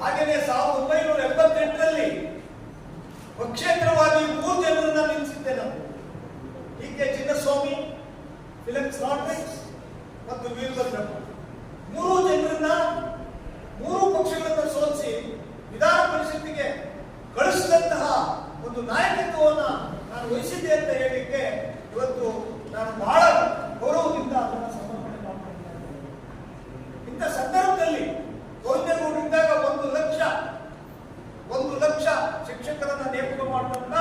ಹಾಗೆಯೇ ಸಾವಿರದ ಒಂಬೈನೂರ ಎಪ್ಪತ್ತೆಂಟರಲ್ಲಿ ಪಕ್ಷೇತರವಾಗಿ ಮೂರು ಜನರನ್ನ ನಿಲ್ಲಿಸಿದ್ದೆ ಡಿ ಕೆ ಚಿನ್ನಸ್ವಾಮಿ ಫಿಲಿಪ್ಸ್ ನಾಟ್ರಿಕ್ಸ್ ಮತ್ತು ವೀರಭದ್ರಪ್ಪ. ಮೂರು ಜನರನ್ನ, ಮೂರು ಪಕ್ಷಗಳನ್ನು ಸೋಲಿಸಿ ವಿಧಾನ ಪರಿಷತ್ತಿಗೆ ಕಳಿಸಿದಂತಹ ಒಂದು ನಾಯಕತ್ವವನ್ನು ನಾನು ವಹಿಸಿದ್ದೆ ಅಂತ ಹೇಳಲಿಕ್ಕೆ ಇವತ್ತು ನಾನು ಬಹಳ ಗೌರವದಿಂದ ಅದನ್ನು ಸಮರ್ಪಣೆ ಮಾಡ್ಕೊಂಡಿದ್ದೇನೆ ಇಂಥ ಸಂದರ್ಭದಲ್ಲಿ ಗೌರವದಿಂದಾಗ ಒಂದು ಲಕ್ಷ ಒಂದು ಲಕ್ಷ ಶಿಕ್ಷಕರನ್ನ ನೇಮಕ ಮಾಡುವಂತ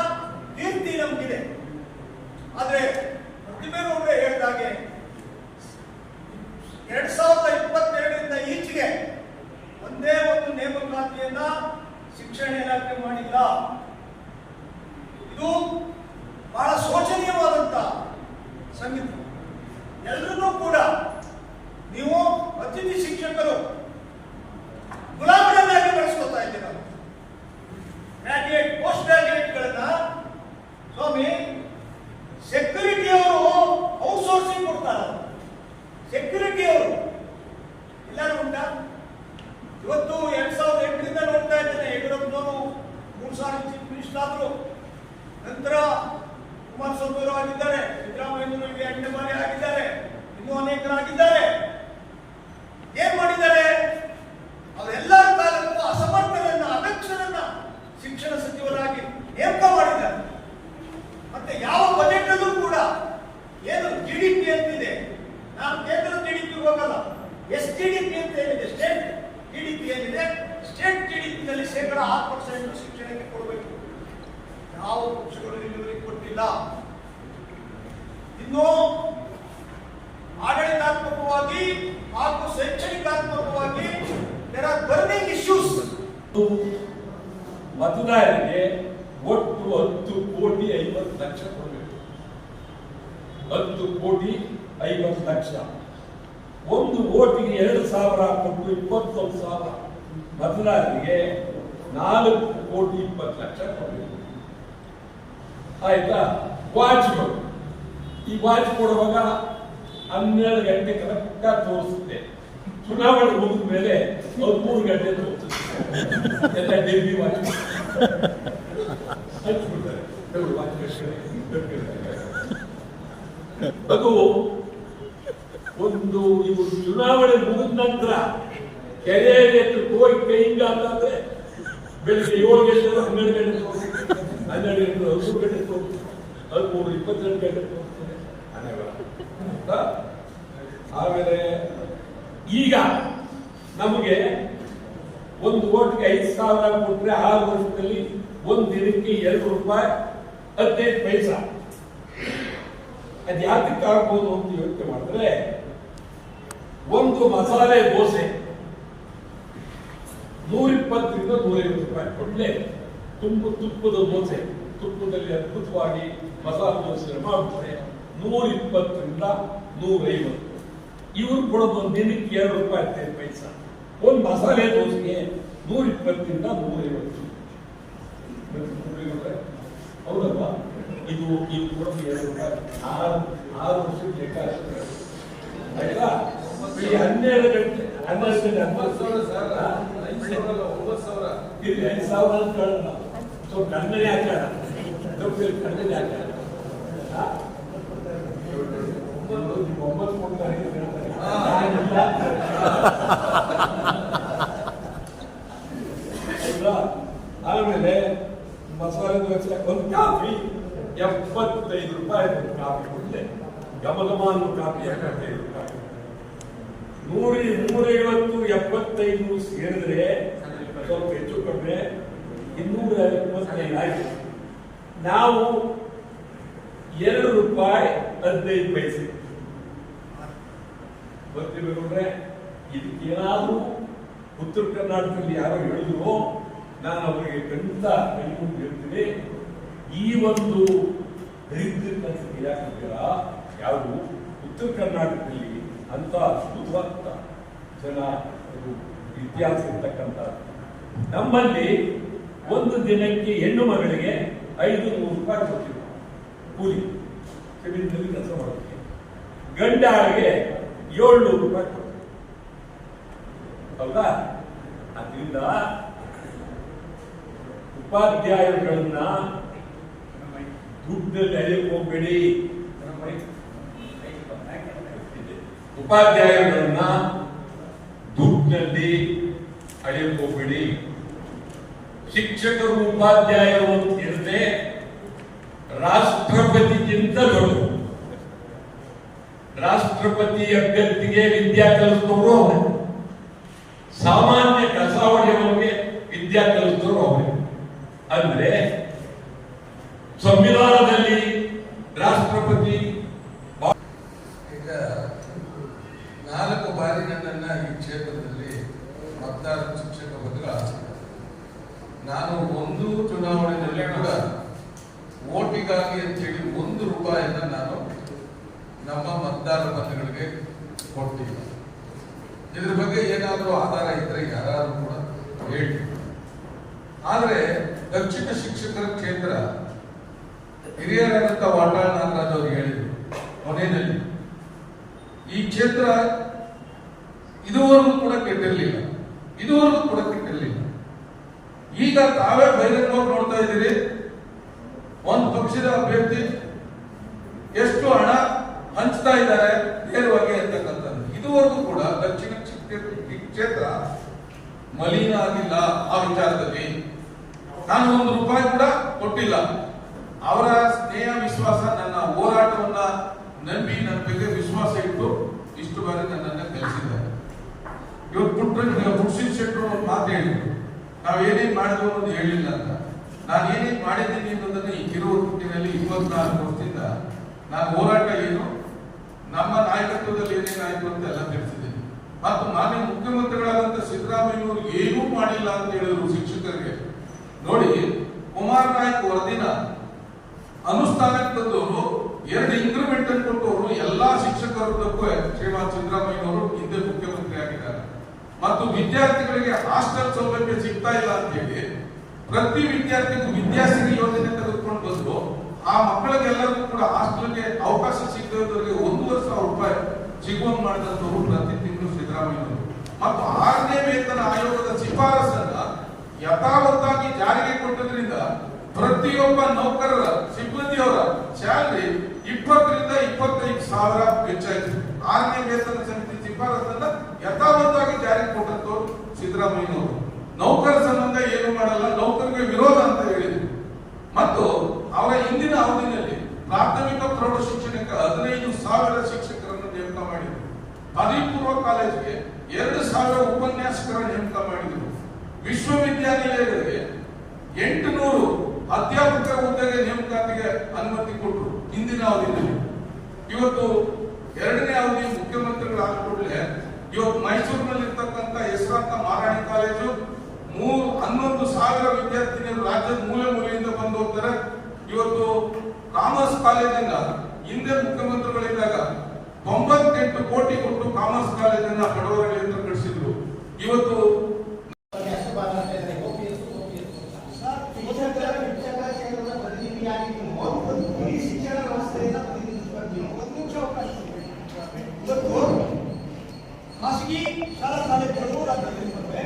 ಕೀರ್ತಿ ನಮಗಿದೆ ಆದ್ರೆ ಪ್ರತಿಭೆಗೌಡರೇ ಹೇಳಿದಾಗೆ ಎರಡ್ ಸಾವಿರದ ಇಪ್ಪತ್ತೆರಡರಿಂದ ಈಚೆಗೆ ಒಂದೇ ಒಂದು ನೇಮಕಾತಿಯನ್ನ ಶಿಕ್ಷಣ ಇಲಾಖೆ ಮಾಡಿಲ್ಲ ಇದು ಬಹಳ ಶೋಚನೀಯವಾದಂತ ಸಂಗೀತ. ಎಲ್ರಿಗೂ ಕೂಡ ನೀವು ಅತಿಥಿ ಶಿಕ್ಷಕರು ಗುಲಾಮರನ್ನಾಗಿ ಬಳಸ್ಕೊತಾ ಇದ್ದೀರ? ಗ್ರಾಜುಯೇಟ್ ಪೋಸ್ಟ್ ಗ್ರಾಜ್ಯುಯೇಟ್ಗಳನ್ನ ಸ್ವಾಮಿ ಸೆಕ್ಯೂರಿಟಿ ಅವರು ಔಟ್ಸೋರ್ಸಿಂಗ್ ಕೊಡ್ತಾರ ಸೆಕ್ಯೂರಿಟಿ ಅವರು ಎಲ್ಲರೂ ಉಂಟಾ ಇವತ್ತು ಎರಡ್ ಸಾವಿರದ ಎಂಟರಿಂದ ನೋಡ್ತಾ ಇದ್ದೇನೆ ಯಡಿಯೂರಪ್ಪನವರು ಮೂರು ಸಾರಿ ಚೀಫ್ ಮಿನಿಸ್ಟರ್ ಆದ್ರು ನಂತರ ಕುಮಾರಸ್ವಾಮಿ ಅವರು ಆಗಿದ್ದಾರೆ ಸಿದ್ದರಾಮಯ್ಯನವರಿಗೆ ಎಂಟನೇ ಬಾರಿ ಆಗಿದ್ದಾರೆ ಇನ್ನೂ ಅನೇಕರಾಗಿದ್ದಾರೆ ಏನ್ ಮಾಡಿದ್ದಾರೆ ಅವರೆಲ್ಲರ ಕಾಲಕ್ಕೂ ಅಸಮರ್ಥರನ್ನ ಅದಕ್ಷರನ್ನ ಶಿಕ್ಷಣ ಸಚಿವರಾಗಿ ನೇಮಕ ಮಾಡಿದ್ದಾರೆ. ಮತ್ತೆ ಯಾವ ಬಜೆಟ್ ಅಲ್ಲೂ ಕೂಡ ಏನು ಜಿ ಡಿ ಪಿ ಅಂತಿದೆ. ನಾನು ಕೇಂದ್ರ ಜಿ ಡಿ ಪಿ ಹೋಗಲ್ಲ. ಎಸ್ ಜಿ ಡಿ ಪಿ ಅಂತ ಏನಿದೆ? ಸ್ಟೇಟ್ ಜಿ ಡಿ ಪಿ ಏನಿದೆ? ಸ್ಟೇಟ್ ಜಿ ಡಿ ಪಿನಲ್ಲಿ ಶೇಕಡ ಆರು ಪರ್ಸೆಂಟ್ ಶಿಕ್ಷಣಕ್ಕೆ ಕೊಡಬೇಕು. ಯಾವ ಪಕ್ಷಗಳು ಇಲ್ಲಿವರೆಗೆ ಕೊಟ್ಟಿಲ್ಲ. ಇನ್ನು ಆಡಳಿತಾತ್ಮಕವಾಗಿ ಹಾಗೂ ಶೈಕ್ಷಣಿಕಾತ್ಮಕವಾಗಿ ದೇರ್ ಆರ್ ಬರ್ನಿಂಗ್ ಇಶ್ಯೂಸ್ ಮತದಾರರಿಗೆ ಒಟ್ಟು ಹತ್ತು ಕೋಟಿ ಐವತ್ತು ಲಕ್ಷ ಕೊಡಬೇಕು. ಹತ್ತು ಕೋಟಿ ಐವತ್ತು ಲಕ್ಷ. ಒಂದು ಓಟಿಗೆ ಎರಡು ಸಾವಿರ ಕೊಟ್ಟು ಇಪ್ಪತ್ತೊಂದು ಸಾವಿರ. ಮತದಾರರಿಗೆ ನಾಲ್ಕು ಕೋಟಿ ಇಪ್ಪತ್ತು ಲಕ್ಷ ಕೊಡಬೇಕು. ಆಯ್ತಾ? ವಾಚ್ಗಳು ಈ ವಾಚ್ ಕೊಡುವಾಗ ಹನ್ನೆರಡು ಗಂಟೆ ಕರೆಕ್ಟ್ ತೋರಿಸುತ್ತೆ. ಚುನಾವಣೆ ಮುಗಿದ ಮೇಲೆ ಹದಿಮೂರು ಗಂಟೆ ತೋರಿಸುತ್ತೆ. ಎಲ್ಲ ಡೆಲ್ಲಿ ವಾಚ್ ಅದು ಒಂದು ಇವು ಚುನಾವಣೆ ಮುಗಿದ ನಂತರ ಕೆರೆ ಎತ್ತಕ್ಕೆ ಹೋಗಿ ಕೈಯಿಂದ ಅಂತಂದ್ರೆ ಬೆಳಿಗ್ಗೆ ಏಳು ಗಂಟೆ ಹನ್ನೆರಡು ಗಂಟೆ ಹನ್ನೆರಡು ಗಂಟೆ ಹದಿಮೂರು ಗಂಟೆ ಹದಿಮೂರು, ಇಪ್ಪತ್ತೆರಡು ಗಂಟೆ? ಆಮೇಲೆ ಈಗ ನಮಗೆ ಒಂದು ಓಟ್ಗೆ ಐದು ಸಾವಿರ ಕೊಟ್ಟರೆ ಆರು ವರ್ಷದಲ್ಲಿ ಒಂದು ದಿನಕ್ಕೆ ಎರಡು ರೂಪಾಯಿ ಹದಿನೈದು ಪೈಸ ಅದು ಯಾತಕ್ಕೆ ಆಗ್ಬೋದು ಅಂತ ಯೋಚನೆ ಮಾಡಿದ್ರೆ, ಒಂದು ಮಸಾಲೆ ದೋಸೆ ನೂರಿಪ್ಪತ್ತರಿಂದ ನೂರೈವತ್ತು ರೂಪಾಯಿ ಕೊಡ್ಲೆ. ತುಂಬ ತುಪ್ಪದ ದೋಸೆ. ತುಪ್ಪದಲ್ಲಿ ಅದ್ಭುತವಾಗಿ ಮಸಾಲೆ ದೋಸೆ ಮಾಡ್ತಾರೆ. ನೂರ ಇಪ್ಪತ್ತರಿಂದ ನೂರೈವತ್ತು. ಇವ್ರು ಕೊಡೋದು ಒಂದು ದಿನಕ್ಕೆ ಎರಡು ರೂಪಾಯಿ ಹದಿನೈದು ಪೈಸ ಒಂದು ಮಸಾಲೆ ದೋಸೆಗೆ ನೂರಿಪ್ಪತ್ತರಿಂದ ನೂರೈವತ್ತು. ಹೌದಲ್ವಾ ಇದು ಇದು ಕೂಡ ಆರು ಆರು ವರ್ಷದ ಲೆಕ್ಕ ಅಷ್ಟೇ. ಆಯ್ತಾ ಈ ಹನ್ನೆರಡು ಗಂಟೆ ಹನ್ನೆರಡು ಒಂಬತ್ತು ಸಾವಿರ ಸರ್ ಒಂಬತ್ತು ಸಾವಿರ ಇಲ್ಲಿ ಐದು ಸಾವಿರ ಅಂತ ಹೇಳೋಣ ಸೊ ಕನ್ನಡಿ ದುಡ್ಡು ಕನ್ನಡಿ ಹಾ? ಒಂಬತ್ತು ಒಂಬತ್ತು ಕೊಡ್ತಾರೆ ಅಂತ ಹೇಳ್ತಾರೆ. ನಾನಿಲ್ಲ ಅಂತ ಆಯ್ತಾ? ಆಮೇಲೆ ಮಸಾಲೆ ದೋಸೆ ಒಂದು ಕಾಫಿ ಎಪ್ಪತ್ತೈದು ರೂಪಾಯಿ ಒಂದು ಕಾಫಿ ಕೊಡ್ಲೆ ಗಮಗಮ ಅನ್ನೋ ಕಾಫಿ ಎಪ್ಪತ್ತೈದು ರೂಪಾಯಿ. ನೂರಿ, ನೂರೈವತ್ತು, ಎಪ್ಪತ್ತೈದು ಸೇರಿದ್ರೆ ಸ್ವಲ್ಪ ಹೆಚ್ಚು ಕಡಿಮೆ ಇನ್ನೂರ ಎಪ್ಪತ್ತೈದು ಆಯ್ತು. ನಾವು ಎರಡು ರೂಪಾಯಿ ಹದಿನೈದು ಪೈಸೆ. ಗೊತ್ತಿರ್ಬೇಕಂದ್ರೆ ಇದಕ್ಕೇನಾದ್ರೂ ಉತ್ತರ ಕರ್ನಾಟಕದಲ್ಲಿ ಯಾರೋ ಹೇಳಿದ್ರು, ನಾನು ಅವರಿಗೆ ಖಂಡಿತ ಕೈಗೊಂಡು ಹೇಳ್ತೀನಿ. ಈ ಒಂದು ದರಿದ್ರ ಯಾಕಂತೀರಾ ಯಾವುದು? ಉತ್ತರ ಕರ್ನಾಟಕದಲ್ಲಿ ಅಂತ ಅದ್ಭುತವಾದ ಜನ ಇತಿಹಾಸ ಇರ್ತಕ್ಕಂಥ ನಮ್ಮಲ್ಲಿ ಒಂದು ದಿನಕ್ಕೆ ಹೆಣ್ಣು ಮಗಳಿಗೆ ಐದು ನೂರು ರೂಪಾಯಿ ಕೊಡ್ತೀವಿ. ಕೂಲಿ. ಜಮೀನಿನಲ್ಲಿ ಕೆಲಸ ಮಾಡೋದಕ್ಕೆ. ಗಂಡಾಳಿಗೆ ಏಳ್ನೂರು ರೂಪಾಯಿ ಕೊಡ್ತಾರೆ. ಹೌದಾ? ಅದರಿಂದ ಉಪಾಧ್ಯಾಯರುಗಳನ್ನ ದುಡ್ಡಲ್ಲಿ ಅಳೆಯಕ್ಕೆ ಹೋಗ್ಬೇಡಿ ಉಪಾಧ್ಯಾಯರುಗಳನ್ನ ದುಡ್ಡಿನಲ್ಲಿ ಅಳೆಯಕ್ಕೆ ಹೋಗ್ಬೇಡಿ ಶಿಕ್ಷಕರು ಉಪಾಧ್ಯಾಯರು ಅಂತ ಹೇಳಿದ್ರೆ ರಾಷ್ಟ್ರಪತಿಗಿಂತ ದೊಡ್ಡದು ರಾಷ್ಟ್ರಪತಿ ಅಭ್ಯರ್ಥಿಗೆ ವಿದ್ಯಾ ಕಲಿಸಿದವರು ಅವರೇ ಸಾಮಾನ್ಯ ಓಟಿಗಾಗಿ ಅಂತೇಳಿ ಒಂದು ರೂಪಾಯಿಯನ್ನ ನಾನು ನಮ್ಮ ಮತದಾರ ಮತಗಳಿಗೆ ಕೊಟ್ಟಿಲ್ಲ. ಇದ್ರ ಬಗ್ಗೆ ಏನಾದರೂ ಆಧಾರ ಇದ್ರೆ ಯಾರಾದ್ರೂ ಕೂಡ ಹೇಳಿ ಆದ್ರೆ ದಕ್ಷಿಣ ಶಿಕ್ಷಕರ ಕ್ಷೇತ್ರ ಹಿರಿಯರಾದಂತ ವಾಟಾಳ್ ನಾಗರಾಜ್ ಅವರು ಹೇಳಿದ್ರು ಕೊನೆಯಲ್ಲಿ. ಈ ಕ್ಷೇತ್ರ ಇದುವರೆಗೂ ಕೂಡ ಕೆಟ್ಟಿರಲಿಲ್ಲ. ಇದುವರೆಗೂ ಕೂಡ ಕೆಟ್ಟಿರಲಿಲ್ಲ. ಈಗ ತಾವೇ ಬಹಿರಂಗವಾಗಿ ನೋಡ್ತಾ ಇದ್ದೀರಿ. ಪಕ್ಷದ ಅಭ್ಯರ್ಥಿ ಎಷ್ಟು ಹಣ ಹಂಚ್ತಾ ಇದ್ದಾರೆ ನೇರವಾಗಿ ಅಂತಕ್ಕಂಥದ್ದು. ಇದುವರೆಗೂ ಕೂಡ ದಕ್ಷಿಣ ಕ್ಷೇತ್ರ- ಮಲಿನ ಆಗಿಲ್ಲ ಆ ವಿಚಾರದಲ್ಲಿ. ನಾನು ಒಂದು ರೂಪಾಯಿ ಕೂಡ ಕೊಟ್ಟಿಲ್ಲ. ಅವರ ಸ್ನೇಹ, ವಿಶ್ವಾಸ, ನನ್ನ ಹೋರಾಟವನ್ನ ನಂಬಿ ನನ್ನ ಬಗ್ಗೆ ವಿಶ್ವಾಸ ಇಟ್ಟು ಇಷ್ಟು ಬಾರಿ ನನ್ನನ್ನು ಕಲಿಸಿದ್ದಾರೆ ಇವತ್ತು ಪುಟ್ಟ ಪುಟ್ಸಿನ್ ಶೆಟ್ಟರು ಒಂದು ಮಾತು ಹೇಳಿದ್ರು. ನಾವು ಮಾಡಿದ್ರು ಅಂತ ಹೇಳಿಲ್ಲ ಅಂತ. ನಾನು ಏನೇನು ಮಾಡಿದ್ದೀನಿ ಅಂತಂದ್ರೆ ಈ ಕಿರು ಹುಟ್ಟಿನಲ್ಲಿ ಇಪ್ಪತ್ನಾಲ್ಕು ವರ್ಷದಿಂದ ನಾನು ಹೋರಾಟ ಏನು, ನಮ್ಮ ನಾಯಕತ್ವದಲ್ಲಿ ಏನೇನಾಯ್ತು ಅಂತ ಎಲ್ಲ ತಿಳಿಸಿದ್ದೀನಿ. ಮತ್ತು ಮಾನ್ಯ ಮುಖ್ಯಮಂತ್ರಿಗಳಾದಂತ ಸಿದ್ದರಾಮಯ್ಯವರು ಏನೂ ಮಾಡಿಲ್ಲ ಅಂತ ಹೇಳಿದ್ರು ಶಿಕ್ಷಕರಿಗೆ. ನೋಡಿ, ಕುಮಾರ್ ನಾಯಕ್ ವರದಿನ ಅನುಷ್ಠಾನಕ್ಕೆ ತಂದವರು ಎರಡು ಇಂಕ್ರಿಮೆಂಟ್ ಅನ್ನು ಕೊಟ್ಟವರು ಎಲ್ಲಾ ಶಿಕ್ಷಕರುದ್ದಕ್ಕೂ ಶ್ರೀಮಾನ್ ಸಿದ್ದರಾಮಯ್ಯನವರು, ಹಿಂದೆ ಮುಖ್ಯಮಂತ್ರಿ ಆಗಿದ್ದಾರೆ ಮತ್ತು ವಿದ್ಯಾರ್ಥಿಗಳಿಗೆ ಹಾಸ್ಟೆಲ್ ಸೌಲಭ್ಯ ಸಿಗ್ತಾ ಇಲ್ಲ ಅಂತ ಹೇಳಿ ಪ್ರತಿ ವಿದ್ಯಾರ್ಥಿಗೂ ವಿದ್ಯಾಸಿರಿ ಯೋಜನೆ ತೆಗೆದುಕೊಂಡು ಬಂದು ಆ ಮಕ್ಕಳಿಗೆಲ್ಲರಿಗೂ ಕೂಡ ಹಾಸ್ಟೆಲ್ಗೆ ಅವಕಾಶ ಸಿಗದವರಿಗೆ ಒಂದೂವರೆ ಸಾವಿರ ರೂಪಾಯಿ ಸಿಗುವಂಗ್ ಮಾಡಿದಂತವರು ಪ್ರತಿ ತಿಂಗಳು ಸಿದ್ದರಾಮಯ್ಯ ಮತ್ತು ಆರನೇ ವೇತನ ಆಯೋಗದ ಶಿಫಾರಸನ್ನ ಯಥಾವತ್ತಾಗಿ ಜಾರಿಗೆ ಕೊಟ್ಟದ್ರಿಂದ ಪ್ರತಿಯೊಬ್ಬ ನೌಕರರ ಸಿಬ್ಬಂದಿಯವರ ಸ್ಯಾಲರಿ ಇಪ್ಪತ್ತರಿಂದ ಇಪ್ಪತ್ತೈದು ಸಾವಿರ ಹೆಚ್ಚಾಯಿತು. ಆರನೇ ವೇತನ ಸಮಿತಿ ಶಿಫಾರಸನ್ನ ಯಥಾವತ್ತಾಗಿ ಜಾರಿಗೆ ಕೊಟ್ಟಂತವ್ರು ಸಿದ್ದರಾಮಯ್ಯನವರು. ನೌಕರ ಸಂಬಂಧ ಏನು ಮಾಡಲ್ಲ ನೌಕರಿಗೆ ವಿರೋಧ ಅಂತ ಹೇಳಿದ್ರು ಮತ್ತು ಅವರ ಹಿಂದಿನ ಅವಧಿಯಲ್ಲಿ ಪ್ರಾಥಮಿಕ ಪ್ರೌಢ ಶಿಕ್ಷಣಕ್ಕೆ ಹದಿನೈದು ಸಾವಿರ ಶಿಕ್ಷಕರನ್ನು ನೇಮಕ ಮಾಡಿದರು ಪದವಿ ಪೂರ್ವ ಕಾಲೇಜಿಗೆ ಎರಡು ಸಾವಿರ ಉಪನ್ಯಾಸಕರ ನೇಮಕ ಮಾಡಿದರು ವಿಶ್ವವಿದ್ಯಾನಿಲಯಗಳಿಗೆ ಎಂಟು ನೂರು ಅಧ್ಯಾಪಕರ ಹುದ್ದೆಗೆ ನೇಮಕಾತಿಗೆ ಅನುಮತಿ ಕೊಟ್ಟರು ಹಿಂದಿನ ಅವಧಿಯಲ್ಲಿ ಇವತ್ತು ಎರಡನೇ ಅವಧಿ ಮುಖ್ಯಮಂತ್ರಿಗಳಾದ ಕೂಡಲೇ ಇವತ್ತು ಮೈಸೂರಿನಲ್ಲಿರ್ತಕ್ಕಂಥ ಹೆಸರಾಂತ ಮಾರಾಣಿ ಕಾಲೇಜು ಮೂರು, ಹನ್ನೊಂದು ಸಾವಿರ ವಿದ್ಯಾರ್ಥಿನಿಯರು ರಾಜ್ಯದ ಮೂಲೆ ಮೂಲೆಯಿಂದ ಬಂದು ಹೋಗ್ತಾರೆ. ಇವತ್ತು ಕಾಮರ್ಸ್ ಕಾಲೇಜನ್ನ ಹಿಂದೆ ಮುಖ್ಯಮಂತ್ರಿಗಳಿದ್ದಾಗ ತೊಂಬತ್ತೆಂಟು ಕೋಟಿ ಕೊಟ್ಟು ಕಾಮರ್ಸ್ ಕಾಲೇಜನ್ನ ಬಡವರಗಳಿಂದ ಕಳಿಸಿದ್ರು. ಇವತ್ತು ಸರ್, ಶಿಕ್ಷಕರ ಶಿಕ್ಷಕ ಕೇಂದ್ರದ ಪ್ರತಿನಿಧಿಯಾಗಿದ್ದು ಇಡೀ ಶಿಕ್ಷಣ ವ್ಯವಸ್ಥೆಯಿಂದ ಪ್ರತಿನಿಧಿಸ್ಬೇಕು ಒಂದು ನಿಮಿಷ ಅವಕಾಶ ಕೊಡಿ. ಇವತ್ತು ಖಾಸಗಿ ಶಾಲಾ ಕಾಲೇಜುಗಳು ರಾಜ್ಯದಲ್ಲಿದ್ದಾವೆ.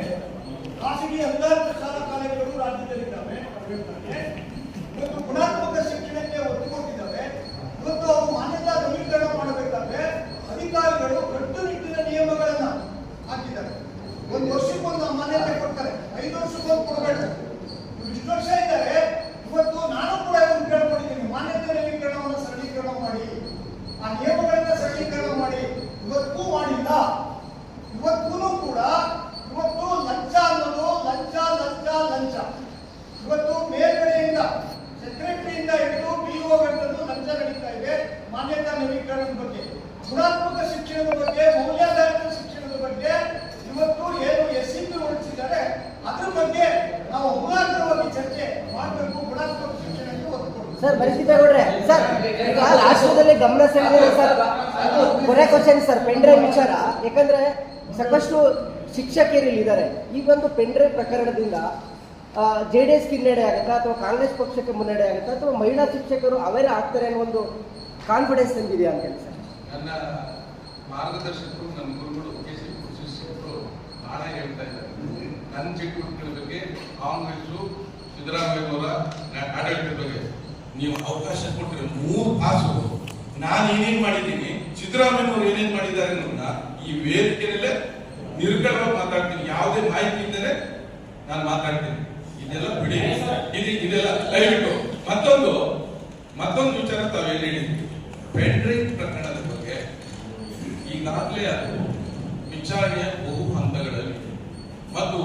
ಖಾಸಗಿ ಹದಿನಾಲ್ಕು ಶಾಲಾ ಕಾಲೇಜುಗಳು ರಾಜ್ಯದಲ್ಲಿದ್ದಾವೆ ಇವತ್ತು ಗುಣಾತ್ಮಕ ಶಿಕ್ಷಣಕ್ಕೆ ಒತ್ತು ಕೊಟ್ಟಿದ್ದಾವೆ. ಇವತ್ತು ಅವರು ಮಾನ್ಯತಾ ನವೀಕರಣ ಮಾಡಬೇಕಾದ್ರೆ ಅಧಿಕಾರಿಗಳು ಕಟ್ಟುನಿಟ್ಟಿನ ನಿಯಮಗಳನ್ನು ಹಾಕಿದ್ದಾರೆ. ಒಂದು ವರ್ಷಕ್ಕೊಂದು ಮಾನ್ಯತೆ ಕೊಡ್ತಾರೆ ಐದು ವರ್ಷಕ್ಕೊಂದು ಕೊಡಬೇಡ ಇಷ್ಟು ವರ್ಷ ಇದ್ದಾರೆ ಇವತ್ತು ನಾನು ಕೂಡ ಇದನ್ನು ಕೇಳ್ಕೊಂಡಿದ್ದೀನಿ ಮಾನ್ಯತೆ ನವೀಕರಣವನ್ನು ಸರಳೀಕರಣ ಮಾಡಿ ಆ ನಿಯಮಗಳನ್ನ ಸರಳೀಕರಣ ಮಾಡಿ ಇವತ್ತೂ ಮಾಡಿಲ್ಲ ಇವತ್ತೂ ಕೂಡ ಇವತ್ತು ಲಂಚ ಅನ್ನೋದು ಲಂಚ ಲಂಚ ಲಂಚ ಇವತ್ತು ಮೇಲ್ಗಡೆಯಿಂದ ಸೆಕ್ರೆಟರಿಯಿಂದ ಹಿಡಿದು ಬಿಒ ಗಂಟಲು ಲಂಚ ನಡೀತಾ ಇದೆ ಮಾನ್ಯತಾ ನವೀಕರಣದ ಬಗ್ಗೆ ಗುಣಾತ್ಮಕ ಶಿಕ್ಷಣದ ಬಗ್ಗೆ, ಮೌಲ್ಯಾಧಾರಿತ ಶಿಕ್ಷಣದ ಬಗ್ಗೆ ಇವತ್ತು ಏನು ಎಸ್ ಸಿ ಪಿ ಅದ್ರ ಬಗ್ಗೆ ನಾವು ಮೂಲಾಂತರವಾಗಿ ಚರ್ಚೆ ಮಾಡಬೇಕು, ಗುಣಾತ್ಮಕ ಶಿಕ್ಷಣಕ್ಕೆ ಒತ್ತು ಕೊಡಬೇಕು ಸರ್ ಸರ್ ರಾಷ್ಟ್ರದಲ್ಲಿ ಗಮನ ಸೆಳೆದಿದೆ ಸರ್ ಕೊನೆ ಕ್ವಶನ್ ಸರ್, ಪೆಂಡ್ರೈವ್ ವಿಚಾರ. ಯಾಕಂದ್ರೆ ಸಾಕಷ್ಟು ಶಿಕ್ಷಕಿಯರು ಇದ್ದಾರೆ. ಈ ಒಂದು ಪೆಂಡ್ರೈವ್ ಪ್ರಕರಣದಿಂದ ಜೆ ಡಿ ಎಸ್ ಹಿನ್ನಡೆ ಆಗುತ್ತಾ, ಅಥವಾ ಕಾಂಗ್ರೆಸ್ ಪಕ್ಷಕ್ಕೆ ಮುನ್ನಡೆ ಆಗುತ್ತಾ, ಅಥವಾ ಮಹಿಳಾ ಶಿಕ್ಷಕರು ಅವರೇ ಆಗ್ತಾರೆ ಅನ್ನೋ ಒಂದು ಕಾನ್ಫಿಡೆನ್ಸ್ ನಿಮಗಿದೆಯಾ ಅಂತ ಹೇಳಿ ಸರ್? ನನ್ನ ಮಾರ್ಗದರ್ಶಕರು, ನನ್ನ ಗುರುಗಳು ಕೆ ಸಿ ಶಿಷ್ಯರು ಬಹಳ ಹೇಳ್ತಾ ಇದ್ದಾರೆ. ನನ್ನ ಚಟುವಟಿಕೆಗಳ ಬಗ್ಗೆ ಕಾಂಗ್ರೆಸ್ಸು ಸಿದ್ದರಾಮಯ್ಯವರ ಆಡಳಿತದ ಬಗ್ಗೆ. ನೀವು ಅವಕಾಶ ಕೊಟ್ಟರೆ ಮೂರು ಪಾಸು ನಾನು ಏನೇನ್ ಮಾಡಿದ್ದೀನಿ ಸಿದ್ದರಾಮಯ್ಯವರು ಏನೇನು ಮಾಡಿದ್ದಾರೆ ಅನ್ನೋದನ್ನ ಈ ವೇದಿಕೆಯಲ್ಲೇ ನಿರ್ಗಳವಾಗಿ ಮಾತಾಡ್ತೀನಿ. ಯಾವುದೇ ಮಾಹಿತಿ ಇದ್ದರೆ ನಾನು ಮಾತಾಡ್ತೀನಿ. ಇದೆಲ್ಲ ಬಿಡಿ. ಇದು ಇದೆಲ್ಲ ದಯವಿಟ್ಟು ಮತ್ತೊಂದು ಮತ್ತೊಂದು ವಿಚಾರ ತಾವೇನು ಹೇಳಿದ್ವಿ ಪೆಂಡ್ರಿಂಗ್ ಪ್ರಕರಣದ ಈಗಾಗಲೇ ಅದು ವಿಚಾರಣೆಯ ಬಹು ಹಂತಗಳಲ್ಲಿ ಮತ್ತು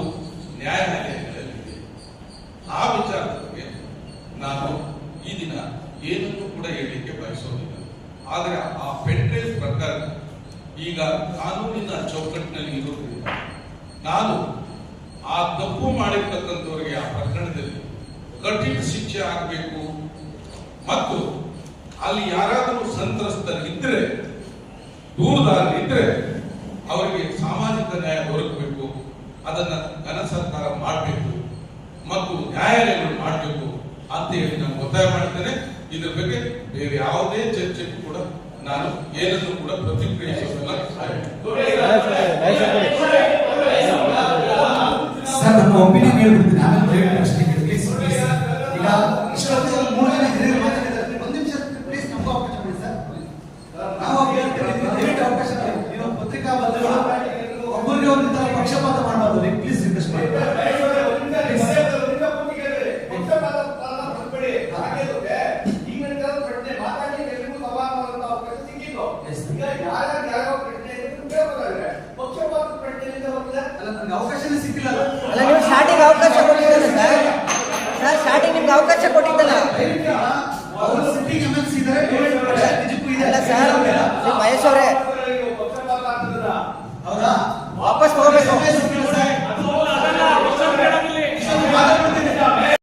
ನ್ಯಾಯಾಲಯಗಳಲ್ಲಿ ಆ ವಿಚಾರದ ನಾನು ಈ ದಿನ ಏನನ್ನು ಕೂಡ ಹೇಳಲಿಕ್ಕೆ ಬಯಸೋದಿಲ್ಲ. ಆದರೆ ಆ ಪೆಂಡ್ರೈವ್ ಪ್ರಕಾರ ಈಗ ಕಾನೂನಿನ ಚೌಕಟ್ಟಿನಲ್ಲಿ ಇರೋದ್ರಿಂದ ನಾನು ಆ ತಪ್ಪು ಮಾಡಿರ್ತಕ್ಕಂಥವರಿಗೆ ಆ ಪ್ರಕರಣದಲ್ಲಿ ಕಠಿಣ ಶಿಕ್ಷೆ ಆಗಬೇಕು. ಮತ್ತು ಅಲ್ಲಿ ಯಾರಾದರೂ ಸಂತ್ರಸ್ತರಿದ್ದರೆ ದೂರದಾರರಿದ್ದರೆ ಅವರಿಗೆ ಸಾಮಾಜಿಕ ನ್ಯಾಯ ದೊರಕಬೇಕು, ಅದನ್ನ ಘನ ಸರ್ಕಾರ ಮಾಡಬೇಕು, ಮತ್ತು ನ್ಯಾಯಾಲಯಗಳು ಮಾಡಬೇಕು ಅಂತ ಹೇಳಿ ನಾನು ಒತ್ತಾಯ ಮಾಡ್ತೇನೆ. ಇದ್ರ ಬಗ್ಗೆ ಬೇರೆ ಯಾವುದೇ ಚರ್ಚೆಗೂ ಕೂಡ ನಾನು ಏನನ್ನು ಕೂಡ ಪ್ರತಿಕ್ರಿಯಿಸೋದಿಲ್ಲ ಸರ್, ನಮ್ಮ ಒಪಿನಿಯನ್ ಹೇಳ್ಬಿಡ್ತೀನಿ. ಅವಕಾಶನೇ ಸಿಕ್ಕಿಲ್ಲ ಅಲ್ಲ. ನೀವು ಸ್ಟಾರ್ಟಿಂಗ್ ಅವಕಾಶ ಕೊಟ್ಟಿದ್ದಲ್ಲ ಸರ್? ಸರ್ ಸ್ಟಾರ್ಟಿಂಗ್ ನಿಮ್ಗೆ ಅವಕಾಶ ಕೊಟ್ಟಿದ್ದಲ್ಲ? ಅವರು ಸಿಟ್ಟಿಂಗ್ ಎಂ ಸಿ ಇದ್ದಾರೆ ನಿಜಕ್ಕೂ ಸರ್ ನೀವು ಮಹೇಶ್ ಅವರೇ. ಅವರ ವಾಪಸ್ ಅದು